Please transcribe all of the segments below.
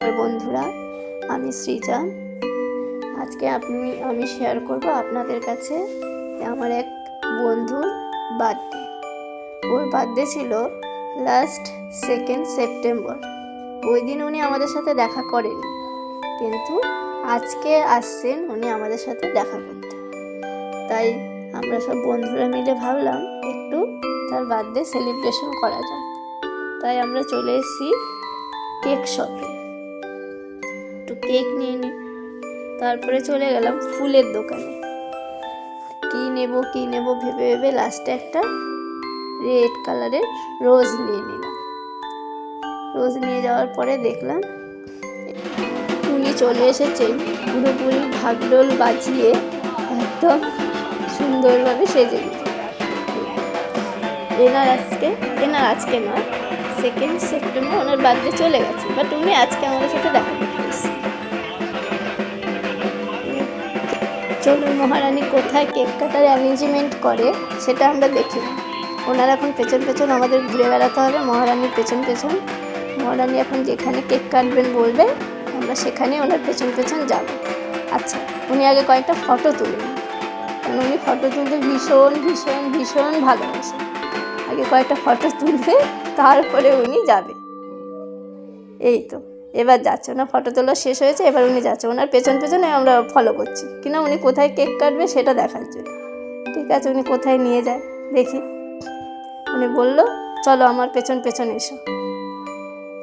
বন্ধুরা, আমি সৃজা আজকে আপনি, আমি শেয়ার করব আপনাদের কাছে আমার এক বন্ধুর বার্থডে ওর বার্থডে ছিল লাস্ট সেকেন্ড সেপ্টেম্বর ওই দিন উনি আমাদের সাথে দেখা করেন, কিন্তু আজকে আসছেন উনি আমাদের সাথে দেখা করতে। তাই আমরা সব বন্ধুরা মিলে ভাবলাম একটু তার বার্থডে সেলিব্রেশন করা যাক। তাই আমরা চলে এসেছি কেক শপে কেক নিয়ে নিই তারপরে চলে গেলাম ফুলের দোকানে। কি নেব কি নেব ভেবে ভেবে লাস্টে একটা রেড কালারের রোজ নিয়ে নিলাম। রোজ নিয়ে যাওয়ার পরে দেখলাম উনি চলে এসেছেন পুরোপুরি ঢাকডোল বাজিয়ে একদম সুন্দরভাবে সেজে এনার আজকে এনার আজকে নয় সেকেন্ড সেপ্টেম্বর ওনার বার্থডে চলে গেছে। বাট উনি আজকে আমাদের সাথে দেখা চলুন মহারানী কোথায় কেক কাটার অ্যারেঞ্জমেন্ট করে, সেটা আমরা দেখি। ওনার এখন পেছন পেছন আমাদের ঘুরে বেড়াতে হবে, মহারানীর পেছন পেছন। মহারানী এখন যেখানে কেক কাটবেন বলবে আমরা সেখানে ওনার পেছন পেছন যাব। আচ্ছা উনি আগে কয়েকটা ফটো তুলবেন কারণ উনি ফটো তুলতে ভীষণ ভীষণ ভীষণ ভালোবাসেন। আগে কয়েকটা ফটো তুলবে, তারপরে উনি যাবে। এই তো। এবার যাচ্ছে, ওনার ফটো তোলা শেষ হয়েছে, এবার উনি যাচ্ছে। ওনার পেছন পেছনে আমরা ফলো করছি। কিনা উনি কোথায় কেক কাটবে সেটা দেখার জন্য। ঠিক আছে, উনি কোথায় নিয়ে যায়, দেখি। উনি বলল, চলো আমার পেছন পেছন এসো।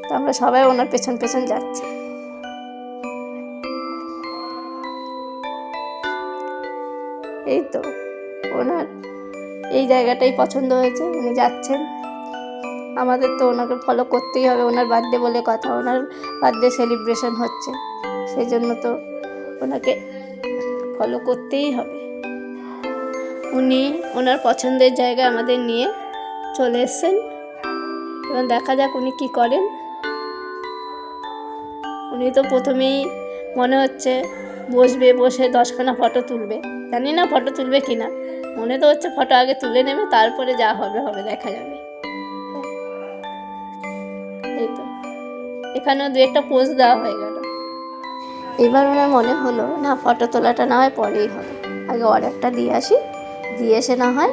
তো আমরা সবাই ওনার পেছন পেছন যাচ্ছি। এই তো, ওনার এই জায়গাটাই পছন্দ হয়েছে, উনি যাচ্ছেন। আমাদের তো ওনাকে ফলো করতেই হবে। ওনার বার্থডে বলে কথা, ওনার বার্থডে সেলিব্রেশন হচ্ছে। সেই জন্য তো ওনাকে ফলো করতেই হবে। উনি ওনার পছন্দের জায়গায় আমাদের নিয়ে চলে এসছেন। এবার দেখা যাক উনি কী করেন। উনি তো প্রথমেই মনে হচ্ছে বসবে, বসে দশখানা ফটো তুলবে। জানি না ফটো তুলবে কি না মনে তো হচ্ছে ফটো আগে তুলে নেবে, তারপরে যা হবে হবে, দেখা যাবে। এখানেও দু একটা পোজ দেওয়া হয়ে গেল। এবার ওনার মনে হলো, না ফটো তোলাটা না হয়, পরেই হবে। আগে অর্ডারটা দিয়ে আসি। দিয়ে এসে না হয়,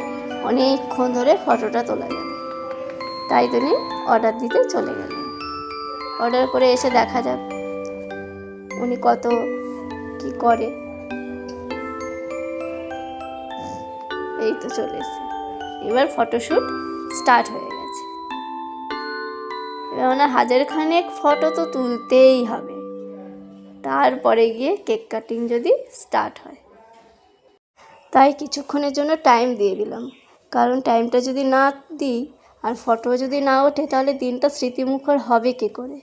অনেকক্ষণ ধরে ফটোটা তোলা যাবে। তাই তিনি অর্ডার দিতে চলে গেলেন। অর্ডার করে এসে দেখা যাক, উনি কত, কি করে। এই তো চলে এসেছে। এবার ফটোশ্যুট স্টার্ট হয়ে গেছে এবার হাজারখানেক হাজার খানেক ফটো তো তুলতেই হবে। তারপরে গিয়ে কেক কাটিং যদি স্টার্ট হয়। তাই কিছুক্ষণের জন্য টাইম দিয়ে দিলাম। কারণ টাইমটা যদি না দিই আর ফটো যদি না ওঠে তাহলে দিনটা স্মৃতিমুখর হবে কে করে?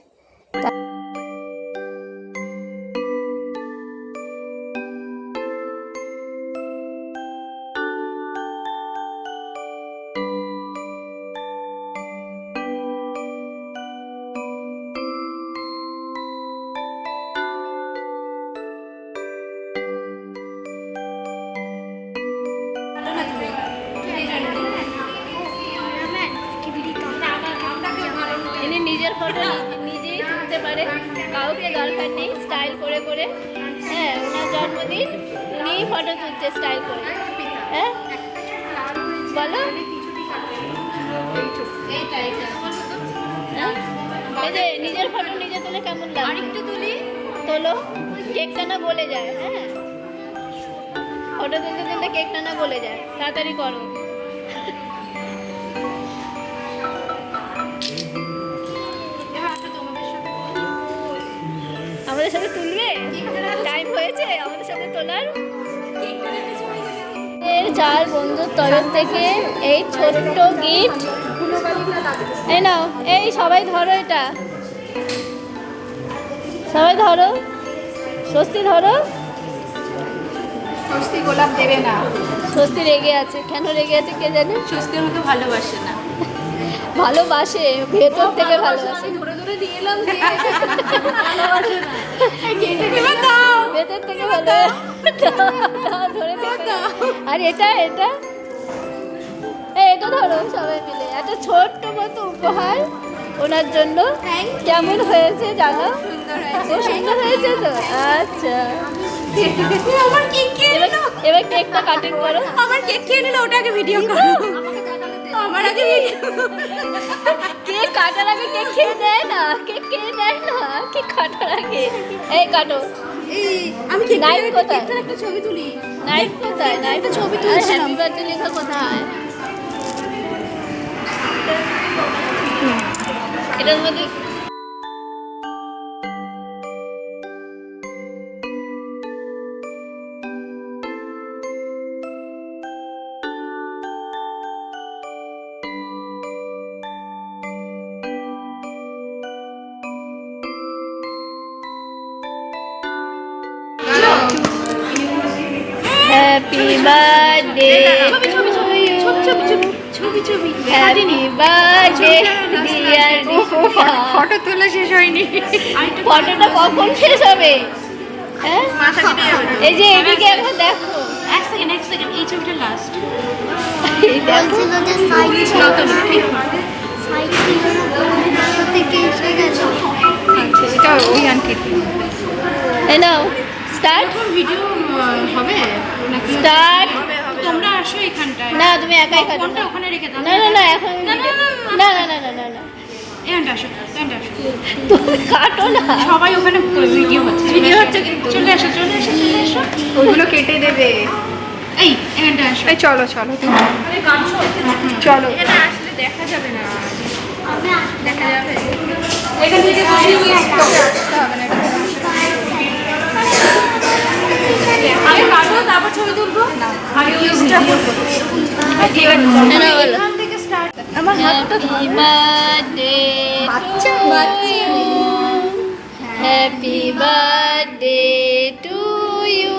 ফটো নিজেই তুলতে পারে। কাউকে দরকার নেই স্টাইল করে করে। হ্যাঁ ওনার জন্মদিন উনিই ফটো তুলছে স্টাইল করে। হ্যাঁ? বলো। হ্যাঁ? এই যে নিজের ফটো নিজে তুলে কেমন লাগে আরেকটু তুলি। তোলো। কেকটা না গলে যায় হ্যাঁ? ফটো তুলতে তুলতে কেকটা না গলে যায়। তাড়াতাড়ি করো। আমাদের সাথে তুলবে? টাইম হয়েছে আমাদের সাথে তোলার। এর চার বন্ধুর তরফ থেকে এই ছোট্ট গিফট। এই নাও এই সবাই ধরো এটা। সবাই ধরো। স্বস্তি ধরো। স্বস্তি গোলাপ দেবে না। স্বস্তি রেগে আছে। কেন রেগে আছে কে জানে? স্বস্তি আমাকে ভালোবাসে না। ভালোবাসে ভেতর থেকে ভালোবাসে। ধরে ধরে দিয়ে এলাম ধরে আর এটা এটা? এটা ধরো সবাই মিলে। একটা ছোট্ট মতো উপহার ওনার জন্য। কেমন হয়েছে জানো? খুব সুন্দর হয়েছে। তো? আচ্ছা। এবার এবার কেকটা কাটিং করো। আমার কেক খেয়ে নিল ওটাকে ভিডিও করো। আমার আগে কেক কাটার আগে কেক খেয়ে দেয় না? কেক খেয়ে দেয় না? কেক কাটার আগে। এই কাটো। এই আমি কি Knife কোথায়? কথা একটা ছবি তুলি? নাইফ কোথায়? নাইফ ছবি তুলছিলাম। হ্যাপি বার্থডে লেখা কোথায়? এটার মধ্যে ফটো তোলা শেষ হয়নি। ফটোটা কখন শেষ হবে? হ্যাঁ? এই যে এদিকে এখন দেখো। এক সেকেন্ড এই ছবিটা লাস্ট স্টার্ট ভিডিও হবে? স্টার্ট তোমরা আসো এখানটায় না তুমি একাই কাটো ফোনটা ওখানে রেখে দাও না না না এখন না, না, না, না না না না না না এখানটা আসো এখানটা আসো তুমি কাটো না সবাই ওখানে ভিডিও হচ্ছে ভিডিও হচ্ছে কিন্তু চলে আসো চলে আসো চলে আসো ওইগুলো কেটে দেবে এই এখানটা আসো এই চলো চলো চলো আসলে দেখা যাবে না দেখা যাবে এখান থেকে তোকে আসতে হবে না ছবি তুলবো? আমার হাতটা বাচ্চা? Happy birthday to you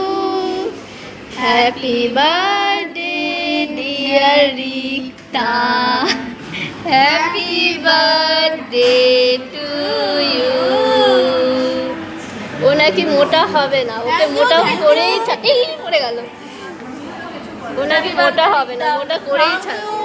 happy birthday dear Rikta happy birthday to নাকি মোটা হবে না, ওকে মোটা করেই ছাড়ে এই পড়ে গেল। ও নাকি মোটা হবে না, মোটা করেই ছাড়বে